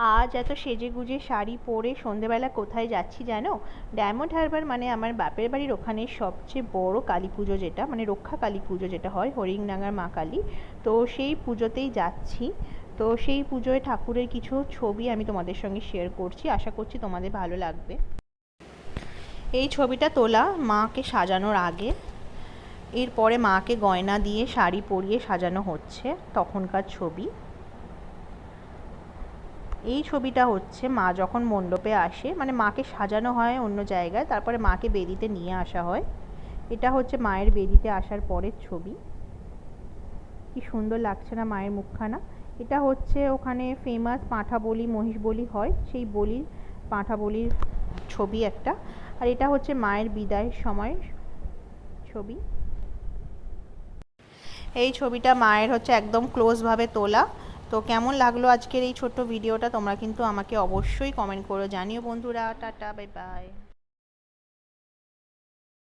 আজ এত সেজে গুজে শাড়ি পরে সন্ধেবেলা কোথায় যাচ্ছি জানো? ডায়মন্ড হারবার মানে আমার বাপের বাড়ির ওখানে সবচেয়ে বড় কালী পুজো যেটা মানে রক্ষা কালী পুজো যেটা হয় হরিংডাঙ্গার মা কালী। তো সেই পুজোতেই যাচ্ছি। তো সেই পুজোয় ঠাকুরের কিছু ছবি আমি তোমাদের সঙ্গে শেয়ার করছি। আশা করছি তোমাদের ভালো লাগবে। এই ছবিটা তোলা মাকে সাজানোর আগে। এরপরে মাকে গয়না দিয়ে শাড়ি পরিয়ে সাজানো হচ্ছে তখনকার ছবি। এই ছবিটা হচ্ছে মা যখন মণ্ডপে আসে মানে মাকে সাজানো হয় অন্য জায়গায়, তারপরে মাকে বেদিতে নিয়ে আসা হয়। এটা হচ্ছে মায়ের বেদিতে আসার পরের ছবি। কি সুন্দর লাগছে না মায়ের মুখখানা। এটা হচ্ছে ওখানে ফেমাস পাঁঠা বলি, মহিষ বলি হয়, সেই বলির, পাঁঠা বলির ছবি একটা। আর এটা হচ্ছে মায়ের বিদায়ের সময় ছবি। এই ছবিটা মায়ের হচ্ছে একদম ক্লোজভাবে তোলা। তো কেমন লাগল আজকের এই ছোট্ট ভিডিওটা? তোমরা কিন্তু আমাকে অবশ্যই কমেন্ট করো। জানিও বন্ধুরা, টাটা বাই বাই